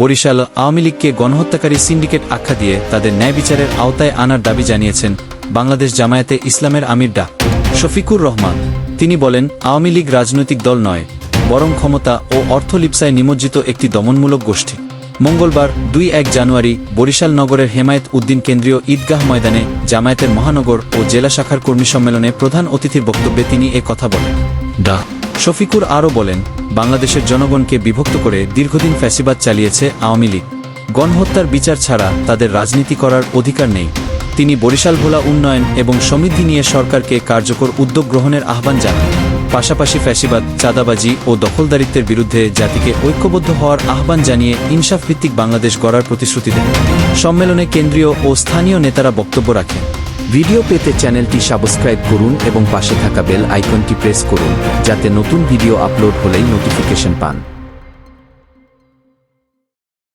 বরিশাল আওয়ামী লীগকে গণহত্যাকারী সিন্ডিকেট আখ্যা দিয়ে তাদের ন্যায় বিচারের আওতায় আনার দাবি জানিয়েছেন বাংলাদেশ জামায়াতে ইসলামের আমির ডা শফিকুর রহমান। তিনি বলেন আওয়ামী লীগ রাজনৈতিক দল নয় বরং ক্ষমতা ও অর্থলিপ্সায় নিমজ্জিত একটি দমনমূলক গোষ্ঠী। মঙ্গলবার দুই এক জানুয়ারি বরিশাল নগরের হেমায়েত উদ্দিন কেন্দ্রীয় ঈদগাহ ময়দানে জামায়াতের মহানগর ও জেলা শাখার কর্মী সম্মেলনে প্রধান অতিথির বক্তব্যে তিনি এ কথা বলেন। ডা শফিকুর আরও বলেন বাংলাদেশের জনগণকে বিভক্ত করে দীর্ঘদিন ফ্যাসিবাদ চালিয়েছে আওয়ামী লীগ। গণহত্যার বিচার ছাড়া তাদের রাজনীতি করার অধিকার নেই। তিনি বরিশাল ভোলা উন্নয়ন এবং সমৃদ্ধি নিয়ে সরকারকে কার্যকর উদ্যোগ গ্রহণের আহ্বান জানান। পাশাপাশি ফ্যাসিবাদ, চাঁদাবাজি ও দখলদারিত্বের বিরুদ্ধে জাতিকে ঐক্যবদ্ধ হওয়ার আহ্বান জানিয়ে ইনসাফ ভিত্তিক বাংলাদেশ গড়ার প্রতিশ্রুতি দেন। সম্মেলনে কেন্দ্রীয় ও স্থানীয় নেতারা বক্তব্য রাখেন। ভিডিও পেতে চ্যানেলটি সাবস্ক্রাইব করুন এবং পাশে থাকা বেল আইকনটি প্রেস করুন, যাতে নতুন ভিডিও আপলোড হলেই নোটিফিকেশন পান।